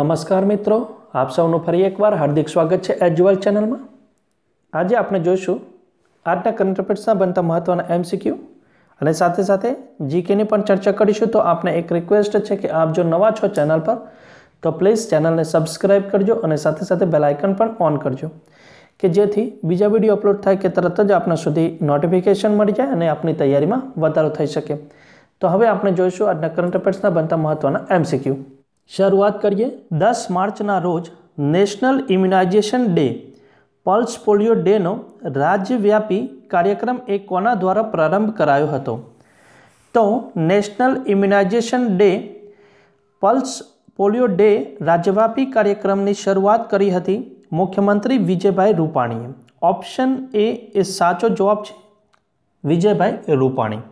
નમસ્કાર મિત્રો, આપ સૌનું ફરી એકવાર હાર્દિક સ્વાગત છે એજ્યુઅલ ચેનલમાં. આજે આપણે જોઈશું આજના કરંટ અફેર્સના બનતા મહત્ત્વના એમસીક્યુ અને સાથે સાથે જીકેની પણ ચર્ચા કરીશું. તો આપને એક રિક્વેસ્ટ છે કે આપ જો નવા છો ચેનલ પર, તો પ્લીઝ ચેનલને સબસ્ક્રાઇબ કરજો અને સાથે સાથે બેલાઇકન પણ ઓન કરજો, કે જેથી બીજા વીડિયો અપલોડ થાય કે તરત જ આપણા સુધી નોટિફિકેશન મળી જાય અને આપની તૈયારીમાં વધારો થઈ શકે. તો હવે આપણે જોઈશું આજના કરંટ અફેર્સના બનતા મહત્ત્વના એમસીક્યુ શરૂઆત કરીએ. દસ માર્ચના રોજ national immunisation day, pulse polio ડેનો રાજ્યવ્યાપી કાર્યક્રમ એ કોના દ્વારા પ્રારંભ કરાયો હતો. તો national immunisation day, pulse polio day રાજ્યવ્યાપી કાર્યક્રમની શરૂઆત કરી હતી મુખ્યમંત્રી વિજયભાઈ રૂપાણીએ. ઓપ્શન એ એ સાચો જવાબ છે, વિજયભાઈ રૂપાણી.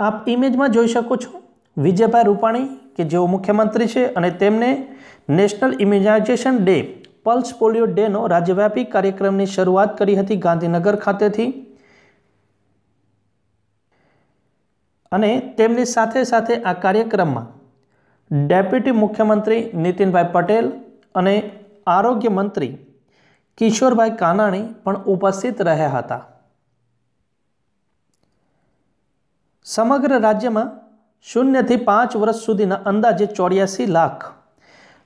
આપ ઇમેજમાં જોઈ શકો છો વિજયભાઈ રૂપાણી, કે જેઓ મુખ્યમંત્રી છે, અને તેમને national immunisation day, pulse polio ડેનો રાજ્યવ્યાપી કાર્યક્રમની શરૂઆત કરી હતી ગાંધીનગર ખાતેથી. અને તેમની સાથે સાથે આ કાર્યક્રમમાં ડેપ્યુટી મુખ્યમંત્રી નીતિનભાઈ પટેલ અને આરોગ્ય મંત્રી કિશોરભાઈ કાનાણી પણ ઉપસ્થિત રહ્યા હતા. સમગ્ર રાજ્યમાં શૂન્યથી પાંચ વર્ષ સુધીના અંદાજે ચોર્યાસી લાખ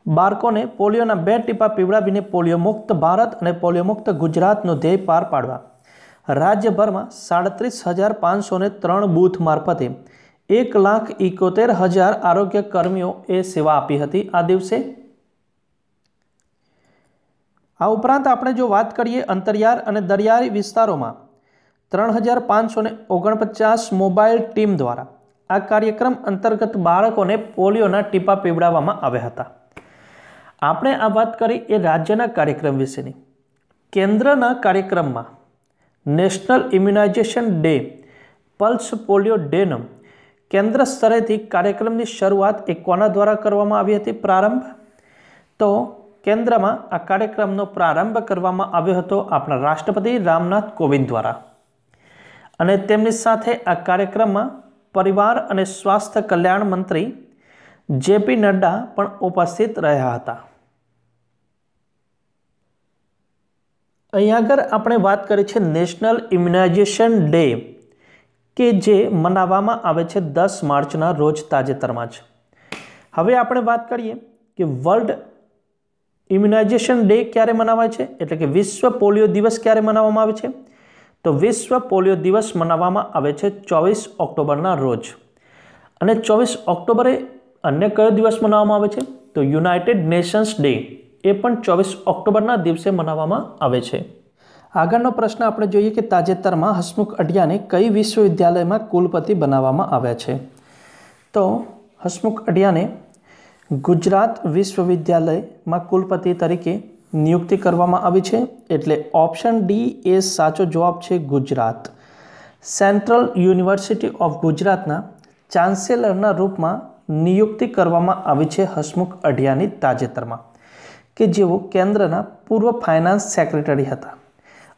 બાળકોને પોલિયોના બે ટીપા પીવડાવીને પોલિયો મુક્ત ભારત અને પોલિયો મુક્ત ગુજરાતનો ધ્યેય પાર પાડવા. રાજ્યભરમાં સાડત્રીસ હજાર પાંચસોને ત્રણ બૂથ મારફતે એક લાખ ઇકોતેર હજાર આરોગ્ય કર્મીઓએ સેવા આપી હતી આ દિવસે. આ ઉપરાંત આપણે જો વાત કરીએ અંતરિયાળ અને દરિયાઈ વિસ્તારોમાં, ત્રણ હજાર પાંચસો ઓગણપચાસ મોબાઈલ ટીમ દ્વારા આ કાર્યક્રમ અંતર્ગત બાળકોને પોલિયોના ટીપા પીવડાવવામાં આવ્યા હતા. આપણે આ વાત કરી એ રાજ્યના કાર્યક્રમ વિશેની. કેન્દ્રના કાર્યક્રમમાં national immunisation day, pulse polio ડેનો કેન્દ્ર સ્તરેથી કાર્યક્રમની શરૂઆત એ કોના દ્વારા કરવામાં આવી હતી પ્રારંભ. તો કેન્દ્રમાં આ કાર્યક્રમનો પ્રારંભ કરવામાં આવ્યો હતો આપણા રાષ્ટ્રપતિ રામનાથ કોવિંદ દ્વારા. અને તેમની સાથે આ કાર્યક્રમમાં પરિવાર અને સ્વાસ્થ્ય કલ્યાણ મંત્રી જેપી નડ્ડા પણ ઉપસ્થિત રહ્યા હતા. અહીં આગળ આપણે વાત કરી છે નેશનલ ઇમ્યુનાઇઝેશન ડે કે જે મનાવવામાં આવે છે દસ માર્ચના રોજ તાજેતરમાં જ. હવે આપણે વાત કરીએ કે વર્લ્ડ ઇમ્યુનાઇઝેશન ડે ક્યારે મનાવાય છે? એટલે કે વિશ્વ પોલિયો દિવસ ક્યારે મનાવવામાં આવે છે? તો વિશ્વ પોલિયો દિવસ મનાવવામાં આવે છે ચોવીસ ઓક્ટોબરના રોજ. અને ચોવીસ ઓક્ટોબરે અન્ય કયો દિવસ મનાવવામાં આવે છે? તો યુનાઇટેડ નેશન્સ ડે એ પણ ચોવીસ ઓક્ટોબરના દિવસે મનાવવામાં આવે છે. આગળનો પ્રશ્ન આપણે જોઈએ કે તાજેતરમાં હસમુખ અઢિયાને કઈ વિશ્વવિદ્યાલયમાં કુલપતિ બનાવવામાં આવ્યા છે? તો હસમુખ અઢિયાને ગુજરાત વિશ્વવિદ્યાલયમાં કુલપતિ તરીકે નિયુક્તિ કરવામાં આવી છે એટલે ઓપ્શન ડી એ સાચો જવાબ છે ગુજરાત. સેન્ટ્રલ યુનિવર્સિટી ઓફ ગુજરાતના ચાન્સેલરના રૂપમાં નિયુક્તિ કરવામાં આવી છે હસમુખ અઢિયાની તાજેતરમાં, કે જેઓ કેન્દ્રના પૂર્વ ફાઇનાન્સ સેક્રેટરી હતા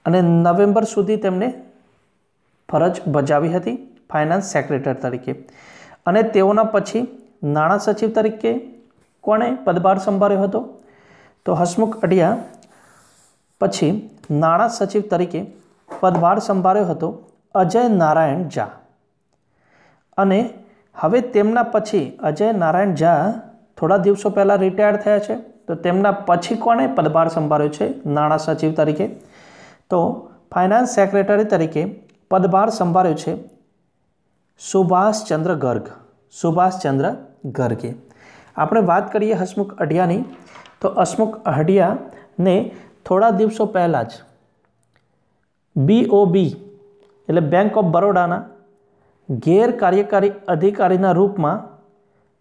અને નવેમ્બર સુધી તેમણે ફરજ બજાવી હતી ફાઇનાન્સ સેક્રેટરી તરીકે. અને તેઓના પછી નાણાં સચિવ તરીકે કોણે પદભાર સંભાળ્યો હતો? તો હસમુખ અઢિયા પછી નાણાં સચિવ તરીકે પદભાર સંભાળ્યો હતો અજય નારાયણ ઝા. અને હવે તેમના પછી અજય નારાયણ ઝા થોડા દિવસો પહેલાં રિટાયર થયા છે. તો તેમના પછી કોણે પદભાર સંભાળ્યો છે? નાણાં સચિવ તરીકે. તો ફાઇનાન્સ સેક્રેટરી તરીકે પદભાર સંભાળ્યો છે સુભાષચંદ્ર ગર્ગ. સુભાષચંદ્ર ગર્ગે. આપણે વાત કરીએ હસમુખ અઢિયાની તો હસમુખ અઢિયાને થોડા દિવસો પહેલાં જ બીઓબી એટલે બેંક ઓફ બરોડાના ગેરકાર્યકારી અધિકારીના રૂપમાં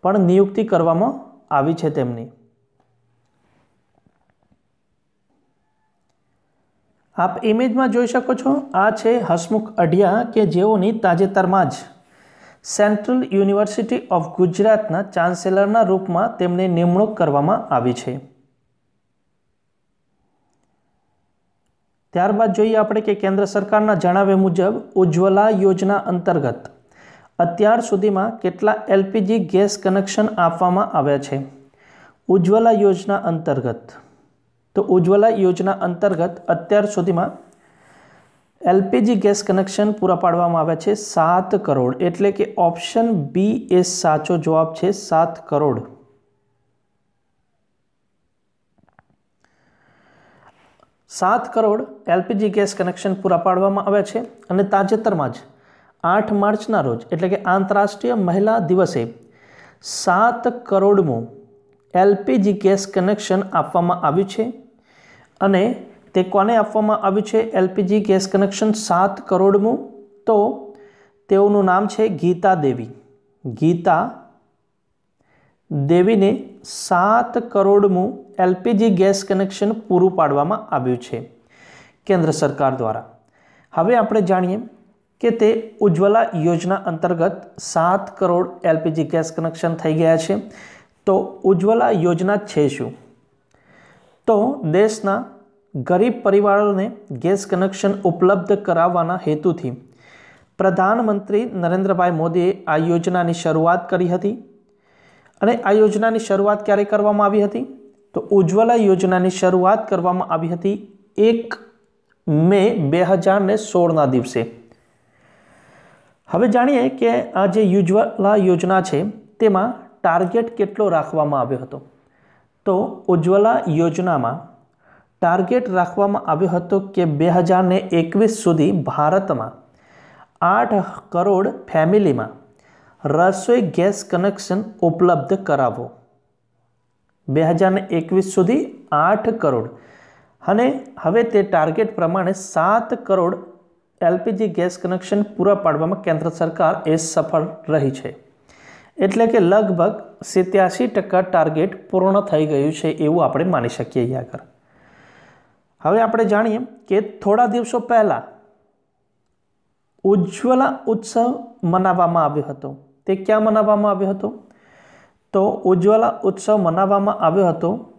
પણ નિયુક્તિ કરવામાં આવી છે તેમની. આપ ઇમેજમાં જોઈ શકો છો, આ છે હસમુખ અઢિયા કે જેઓની તાજેતરમાં જ સેન્ટ્રલ યુનિવર્સિટી ઓફ ગુજરાતના ચાન્સેલરના રૂપમાં તેમને નિમણૂક કરવામાં આવી છે. ત્યારબાદ જોઈએ આપણે કે કેન્દ્ર સરકારના જણાવ્યા મુજબ, ઉજ્જવલા યોજના અંતર્ગત અત્યાર સુધીમાં કેટલા એલપીજી ગેસ કનેક્શન આપવામાં આવ્યા છે? ઉજ્જવલા યોજના અંતર્ગત. તો ઉજ્જવલા યોજના અંતર્ગત અત્યાર સુધીમાં એલપીજી ગેસ કનેક્શન પૂરા પાડવામાં આવ્યા છે સાત કરોડ. એટલે કે ઓપ્શન બી એ સાચો જવાબ છે સાત કરોડ. સાત કરોડ એલપીજી ગેસ કનેક્શન પૂરા પાડવામાં આવ્યા છે અને તાજેતરમાં જ આઠ માર્ચના રોજ, એટલે કે આંતરરાષ્ટ્રીય મહિલા દિવસે, સાત કરોડમું એલપીજી ગેસ કનેક્શન આપવામાં આવ્યું છે અને તે કોને આપવામાં આવ્યું છે? એલપીજી ગેસ કનેક્શન સાત કરોડમું. તો તેઓનું નામ છે ગીતા દેવી. ગીતા દેવીને સાત કરોડમું એલપીજી ગેસ કનેક્શન પૂરું પાડવામાં આવ્યું છે કેન્દ્ર સરકાર દ્વારા. હવે આપણે જાણીએ કે તે ઉજ્જવલા યોજના અંતર્ગત સાત કરોડ એલપીજી ગેસ કનેક્શન થઈ ગયા છે. તો ઉજ્જવલા યોજના છે શું? તો દેશના ગરીબ પરિવારોને ગેસ કનેક્શન ઉપલબ્ધ કરાવવાના હેતુથી પ્રધાનમંત્રી નરેન્દ્રભાઈ મોદીએ આ યોજનાની શરૂઆત કરી હતી. અને આ યોજનાની શરૂઆત ક્યારે કરવામાં આવી હતી? તો ઉજ્જવલા યોજનાની શરૂઆત કરવામાં આવી હતી એક મે બે હજાર ને સોળના દિવસે. હવે જાણીએ કે આ જે ઉજ્જવલા યોજના છે, તેમાં ટાર્ગેટ કેટલો રાખવામાં આવ્યો હતો? તો ઉજ્જવલા યોજનામાં ટાર્ગેટ રાખવામાં આવ્યો હતો કે બે હજાર ને એકવીસ સુધી ભારતમાં આઠ કરોડ ફેમિલીમાં રસોઈ ગેસ કનેક્શન ઉપલબ્ધ કરાવો. બે હજાર એકવીસ સુધી આઠ કરોડ અને હવે તે ટાર્ગેટ પ્રમાણે સાત કરોડ એલપીજી ગેસ કનેક્શન પૂરા પાડવામાં કેન્દ્ર સરકાર એ સફળ રહી છે. એટલે કે લગભગ સિત્યાસી ટકા ટાર્ગેટ પૂર્ણ થઈ ગયું છે એવું આપણે માની શકીએ યાગર હવે આપણે જાણીએ કે થોડા દિવસો પહેલાં ઉજ્જવલા ઉત્સવ મનાવવામાં આવ્યો હતો. તે ક્યાં મનાવવામાં આવ્યો હતો? તો ઉજ્જવલા ઉત્સવ મનાવવામાં આવ્યો હતો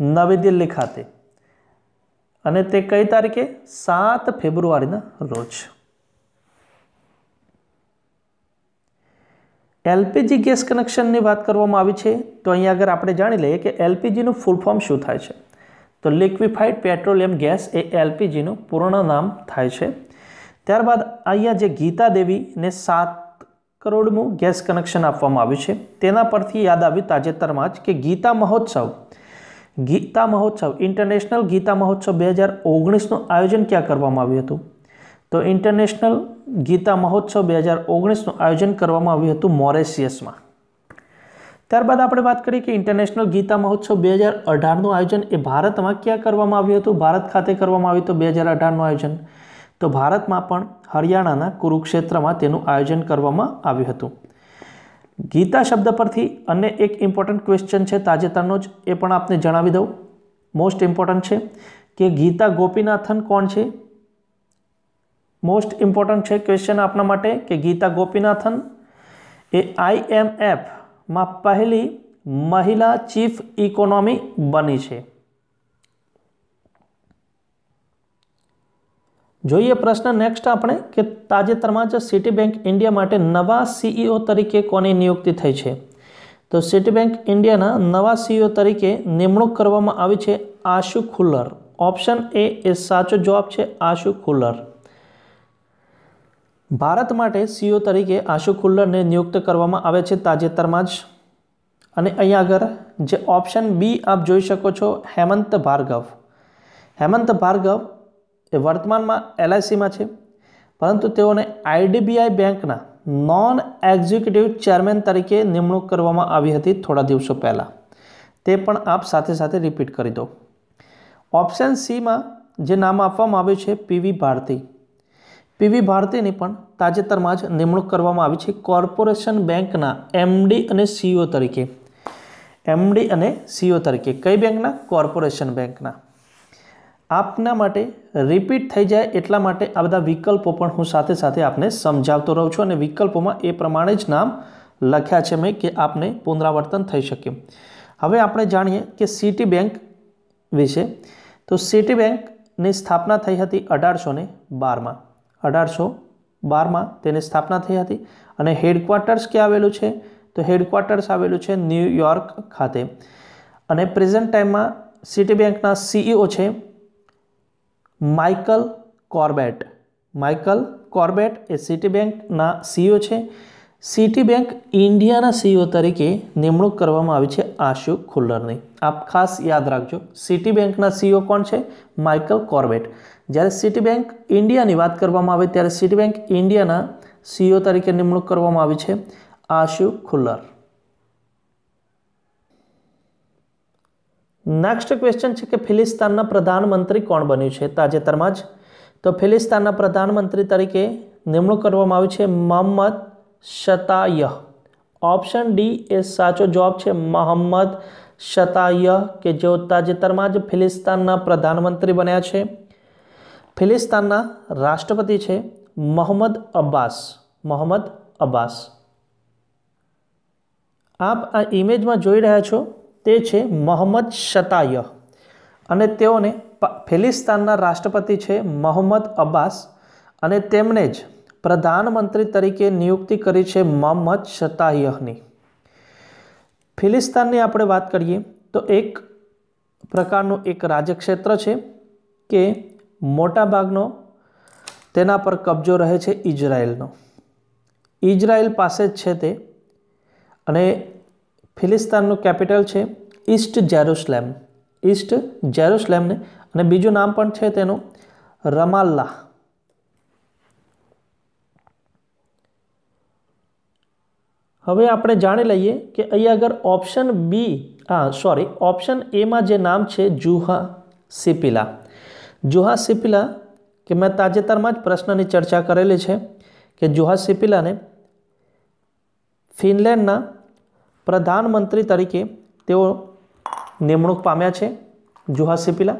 નવી દિલ્હી ખાતે. અને તે કઈ તારીખે? સાત ફેબ્રુઆરીના રોજ. એલપીજી ગેસ કનેક્શનની વાત કરવામાં આવી છે. તો અહીંયા આગળ આપણે જાણી લઈએ કે એલપીજીનું ફૂલ ફોર્મ શું થાય છે. તો લિક્વિફાઈડ પેટ્રોલિયમ ગેસ એ એલપીજીનું પૂર્ણ નામ થાય છે. ત્યારબાદ અહીંયા જે ગીતા દેવીને સાત કરોડનું ગેસ કનેક્શન આપવામાં આવ્યું છે, તેના પરથી યાદ આવ્યું તાજેતરમાં જ કે ગીતા મહોત્સવ ગીતા મહોત્સવ ઇન્ટરનેશનલ ગીતા મહોત્સવ બે હજાર ઓગણીસનું આયોજન ક્યાં કરવામાં આવ્યું હતું? તો ઇન્ટરનેશનલ ગીતા મહોત્સવ બે હજાર ઓગણીસનું આયોજન કરવામાં આવ્યું હતું મોરેશિયસમાં. ત્યારબાદ આપણે વાત કરીએ કે ઇન્ટરનેશનલ ગીતા મહોત્સવ બે હજાર અઢારનું આયોજન એ ભારતમાં ક્યાં કરવામાં આવ્યું હતું? ભારત ખાતે કરવામાં આવ્યું હતું બે હજાર અઢારનું આયોજન. તો ભારતમાં પણ હરિયાણાના કુરુક્ષેત્રમાં તેનું આયોજન કરવામાં આવ્યું હતું. ગીતા શબ્દ પરથી અન્ય એક ઇમ્પોર્ટન્ટ ક્વેશ્ચન છે તાજેતરનો જ, એ પણ આપને જણાવી દઉં. મોસ્ટ ઇમ્પોર્ટન્ટ છે કે ગીતા ગોપીનાથન કોણ છે? મોસ્ટ ઇમ્પોર્ટન્ટ છે ક્વેશ્ચન આપના માટે કે ગીતા ગોપીનાથન એ આઈએમએફમાં પહેલી મહિલા ચીફ ઇકોનોમી બની છે. જોઈએ પ્રશ્ન નેક્સ્ટ આપણે કે તાજેતરમાં જ સિટી બેંક ઇન્ડિયા માટે નવા સીઈઓ તરીકે કોની નિયુક્તિ થઈ છે? તો સિટી બેંક ઇન્ડિયાના નવા સીઈઓ તરીકે નિમણૂક કરવામાં આવી છે આશુ ખુલ્લર. ઓપ્શન એ એ સાચો જવાબ છે આશુ ખુલ્લર. ભારત માટે સીઓ તરીકે આશુ ખુલ્લરને નિયુક્ત કરવામાં આવે છે તાજેતરમાં જ. અને અહીંયા આગળ, જે ઓપ્શન બી આપ જોઈ શકો છો, હેમંત ભાર્ગવ. હેમંત ભાર્ગવ એ વર્તમાનમાં એલઆઈસીમાં છે, પરંતુ તેઓને આઈડીબીઆઈ બેંકના નોન એક્ઝિક્યુટિવ ચેરમેન તરીકે નિમણૂક કરવામાં આવી હતી થોડા દિવસો પહેલાં. તે પણ આપ સાથે સાથે રિપીટ કરી દો. ઓપ્શન સીમાં જે નામ આપવામાં આવ્યું છે પીવી ભારતી. પીવી ભારતીની પણ તાજેતરમાં જ નિમણૂક કરવામાં આવી છે કોર્પોરેશન બેંકના એમડી અને સીઓ તરીકે. એમડી અને સીઓ તરીકે. કઈ બેંકના? કોર્પોરેશન બેંકના. આપના માટે રિપીટ થઈ જાય એટલા માટે આ બધા વિકલ્પો પણ હું સાથે સાથે આપને સમજાવતો રહું છું અને વિકલ્પોમાં એ પ્રમાણે જ નામ લખ્યા છે મેં કે આપને પુનરાવર્તન થઈ શકે. હવે આપણે જાણીએ કે સિટી બેંક વિશે. તો સિટી બેંકની સ્થાપના થઈ હતી અઢારસો ને બારમાં. અઢારસો બારમાં તેની સ્થાપના થઈ હતી. અને હેડક્વાર્ટર્સ ક્યાં આવેલું છે? તો હેડક્વાર્ટર્સ આવેલું છે ન્યૂયોર્ક ખાતે. અને પ્રેઝન્ટ ટાઈમમાં સિટી બેંકના સીઈઓ છે માઇકલ કોર્બેટ માઇકલ કોર્બેટ એ સિટી બેંકના સીઈઓ છે. સિટી બેંક ઇન્ડિયાના સીઈઓ તરીકે નિમણૂક કરવામાં આવી છે આશુ ખુલ્લરની. આપ ખાસ યાદ રાખજો સિટી બેંકના સીઈઓ કોણ છે? માઇકલ કોર્બેટ જ્યારે સિટી બેંક ઇન્ડિયાની વાત કરવામાં આવે ત્યારે સિટી બેંક ઇન્ડિયાના સીઓ તરીકે નિમણૂક કરવામાં આવી છે આશુ ખુલ્લર. નેક્સ્ટ ક્વેશ્ચન છે કે ફિલિસ્તાનના પ્રધાનમંત્રી કોણ બન્યું છે? તાજેતરમાં જ. તો ફિલિસ્તાનના પ્રધાનમંત્રી તરીકે નિમણૂક કરવામાં આવી છે મોહમ્મદ શતાયહ. ઓપ્શન ડી એ સાચો જવાબ છે મોહમ્મદ શતાયહ, કે જેઓ તાજેતરમાં જ ફિલિસ્તાનના પ્રધાનમંત્રી બન્યા છે. ફિલિસ્તાનના રાષ્ટ્રપતિ છે મોહમ્મદ અબ્બાસ. મોહમ્મદ અબ્બાસ. આપ આ ઇમેજમાં જોઈ રહ્યા છો તે છે મોહમ્મદ શતાય અને તેઓને ફિલિસ્તાનના રાષ્ટ્રપતિ છે મોહમ્મદ અબ્બાસ અને તેમણે જ પ્રધાનમંત્રી તરીકે નિયુક્તિ કરી છે મોહમ્મદ શતાયહની. ફિલિસ્તાનની આપણે વાત કરીએ તો એક પ્રકારનું એક રાજ્યક્ષેત્ર છે કે મોટાભાગનો તેના પર કબજો રહે છે ઇઝરાયલનો ઇઝરાયલ પાસે જ છે તે અને ફિલિસ્તાનનું કેપિટલ છે ઈસ્ટ જેરુસલેમ. ઈસ્ટ જેરુસલેમને અને બીજું નામ પણ છે તેનું રમાલ્લા હવે આપણે જાણી લઈએ કે અહીં આગળ ઓપ્શન બી હા સોરી ઓપ્શન એમાં જે નામ છે જુહા સિપિલા. જુહા સિપિલા કે મેં તાજેતરમાં જ પ્રશ્નની ચર્ચા કરેલી છે કે જુહા સિપિલાને ફિનલેન્ડના પ્રધાનમંત્રી તરીકે તેઓ નિમણૂક પામ્યા છે જુહા સિપિલા.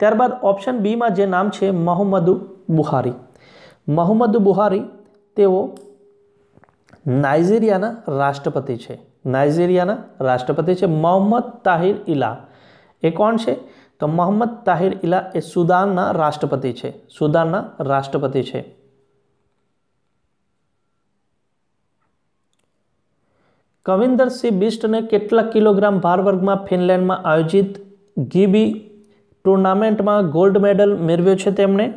ત્યારબાદ ઓપ્શન બીમાં જે નામ છે મોહમ્મદુ બુહારી. મોહમ્મદ બુહારી તેઓ નાઇજીરિયાના રાષ્ટ્રપતિ છે. નાઇજીરિયાના રાષ્ટ્રપતિ છે. મોહમ્મદ તાહિર ઇલા એ કોણ છે? તો મોહમ્મદ તાહિર ઇલા એ સુદાનના રાષ્ટ્રપતિ છે. સુદાનના રાષ્ટ્રપતિ છે. કવિન્દરસિંહ બિસ્ટને કેટલા કિલોગ્રામ ભાર વર્ગમાં ફિનલેન્ડમાં આયોજિત ગીબી ટુર્નામેન્ટમાં ગોલ્ડ મેડલ મેળવ્યો છે તેમણે?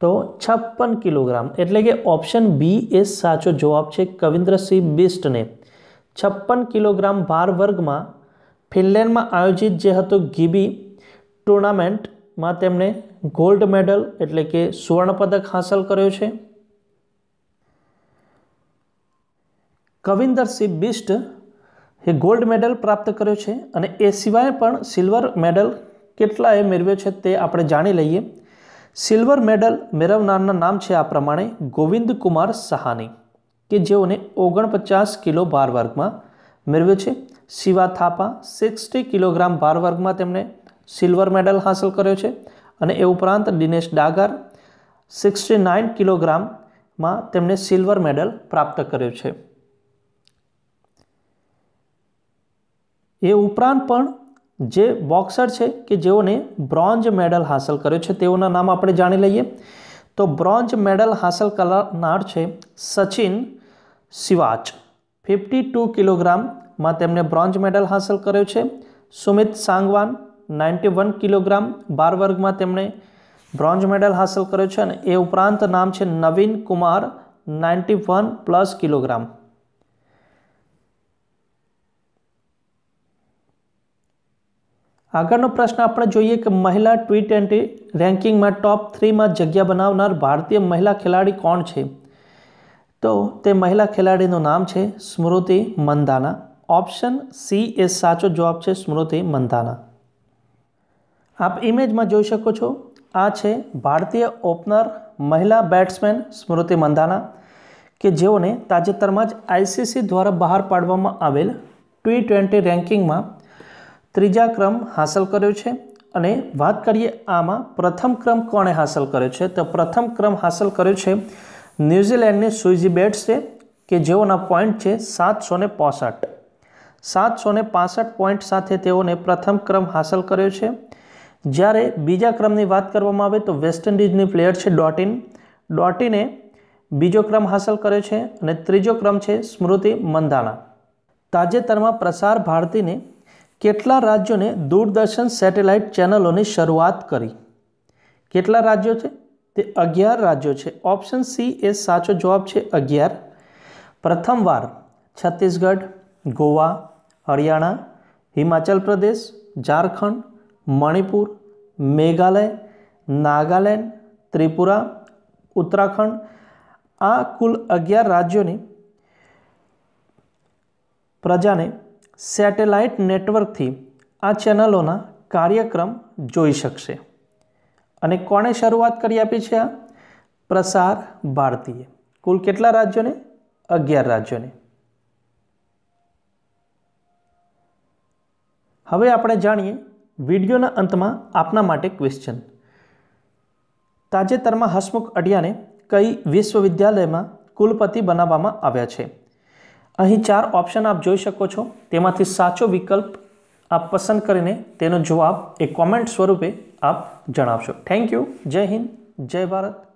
તો છપ્પન કિલોગ્રામ. એટલે કે ઓપ્શન બી એ સાચો જવાબ છે કવિન્દ્રસિંહ બિસ્ટને. છપ્પન કિલોગ્રામ ભાર વર્ગમાં ફિનલેન્ડમાં આયોજિત જે હતું ગીબી ટુર્નામેન્ટમાં તેમણે ગોલ્ડ મેડલ એટલે કે સુવર્ણપદક હાંસલ કર્યો છે. કવિન્દરસિંહ બિસ્ટ એ ગોલ્ડ મેડલ પ્રાપ્ત કર્યો છે અને એ સિવાય પણ સિલ્વર મેડલ કેટલાએ મેળવ્યો છે તે આપણે જાણી લઈએ. સિલ્વર મેડલ મેળવનારના નામ છે આ પ્રમાણે ગોવિંદ કુમાર સહાની, કે જેઓને ઓગણપચાસ કિલો બાર વર્ગમાં મેળવ્યો છે. શિવા થાપા સિક્સટી કિલોગ્રામ ભાર વર્ગમાં તેમણે સિલ્વર મેડલ હાંસલ કર્યો છે અને એ ઉપરાંત દિનેશ ડાગર સિક્સટી નાઇન કિલોગ્રામમાં તેમણે સિલ્વર મેડલ પ્રાપ્ત કર્યો છે. એ ઉપરાંત પણ જે બોક્સર છે કે જેઓને બ્રોન્ઝ મેડલ હાંસલ કર્યો છે તેઓના નામ આપણે જાણી લઈએ. તો બ્રોન્ઝ મેડલ હાંસલ કરનાર છે સચિન સિવાચ ફિફ્ટી ટુ કિલોગ્રામમાં તેમણે બ્રોન્ઝ મેડલ હાંસલ કર્યો છે. Sumit Sangwan ninety one kilogram બાર વર્ગમાં તેમણે બ્રોન્ઝ મેડલ હાંસલ કર્યો છે અને એ ઉપરાંત નામ છે Naveen Kumar ninety one plus kilogram. આગળનો પ્રશ્ન આપણે જોઈએ કે મહિલા ટી ટ્વેન્ટી રેન્કિંગમાં ટોપ થ્રીમાં જગ્યા બનાવનાર ભારતીય મહિલા ખેલાડી કોણ છે? તો તે મહિલા ખેલાડીનું નામ છે સ્મૃતિ મંદાના. ઓપ્શન સી એ સાચો જવાબ છે સ્મૃતિ મંદાના. આપ ઇમેજમાં જોઈ શકો છો, આ છે ભારતીય ઓપનર, મહિલા બેટ્સમેન સ્મૃતિ મંદાના, કે જેઓને તાજેતરમાં જ આઈસીસી દ્વારા બહાર પાડવામાં આવેલ ટી ટ્વેન્ટી રેન્કિંગમાં ત્રીજા ક્રમ હાંસલ કર્યો છે. અને વાત કરીએ આમાં પ્રથમ ક્રમ કોણે હાંસલ કર્યો છે, તો પ્રથમ ક્રમ હાંસલ કર્યો છે ન્યૂઝીલેન્ડની સુઇઝી બેટ્સ છે કે જેઓના પોઈન્ટ છે સાતસો ને પોસઠ. સાતસો ને પાસઠ પોઈન્ટ સાથે તેઓને પ્રથમ ક્રમ હાંસલ કર્યો છે. જ્યારે બીજા ક્રમની વાત કરવામાં આવે તો વેસ્ટ ઇન્ડિઝની પ્લેયર છે ડોટિન. ડોટિને બીજો ક્રમ હાંસલ કર્યો છે અને ત્રીજો ક્રમ છે સ્મૃતિ મંધાણા તાજેતરમાં પ્રસાર ભારતીને કેટલા રાજ્યોને દૂરદર્શન સેટેલાઇટ ચેનલોની શરૂઆત કરી? કેટલા રાજ્યો છે? તે અગિયાર રાજ્યો છે. ઓપ્શન સી એ સાચો જવાબ છે અગિયાર. પ્રથમવાર છત્તીસગઢ, ગોવા, હરિયાણા, હિમાચલ પ્રદેશ, ઝારખંડ, મણિપુર, મેઘાલય, નાગાલેન્ડ, ત્રિપુરા, ઉત્તરાખંડ. આ કુલ અગિયાર રાજ્યોની પ્રજાને સેટેલાઇટ નેટવર્કથી આ ચેનલોના કાર્યક્રમ જોઈ શકશે. અને કોણે શરૂઆત કરી આપી છે આ? પ્રસાર ભારતીએ. કુલ કેટલા રાજ્યોને? અગિયાર રાજ્યોને. હવે આપણે જાણીએ વિડીયોના અંતમાં આપના માટે ક્વેશ્ચન તાજેતરમાં હસમુખ અડિયાને કઈ વિશ્વવિદ્યાલયમાં કુલપતિ બનાવવામાં આવ્યા છે? અહીં ચાર ઓપ્શન આપ જોઈ શકો છો. તેમાંથી સાચો વિકલ્પ આપ પસંદ કરીને તેનો જવાબ એ કોમેન્ટ સ્વરૂપે આપ જણાવશો. થેન્ક યુ જય હિન્દ. જય ભારત.